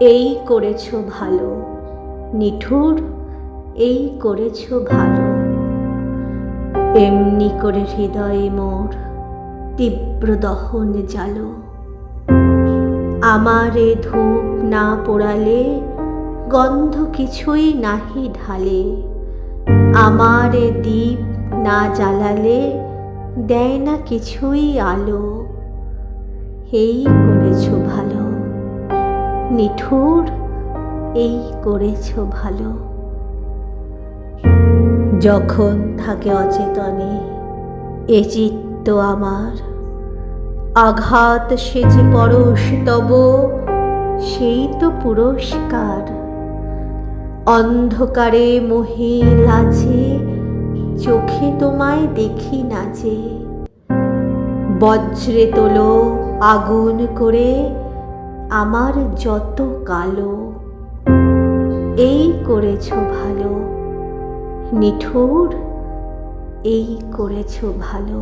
এই করেছ ভালো। নিঠুর, এই করেছ ভালো। এমনি করে হৃদয়ে মোর তীব্র দহন জালো। আমার এ ধূপ না পোড়ালে গন্ধ কিছুই নাহি ঢালে। আমার এ দীপ না জ্বালালে দেয় না কিছুই আলো। এই করেছ ভালো। নিঠুর, এই করেছ ভালো। যখন থাকে অচেতনে, এ চিত্ত আমার। আঘাত সেজে পরশ তব, সেই তো পুরস্কার। অন্ধকারে মহিল আছে, চোখে তোমায় দেখি না যে। বজ্রে তোলো আগুন করে আমার যত কালো এই করেছ ভালো। নিঠুর এই করেছ ভালো।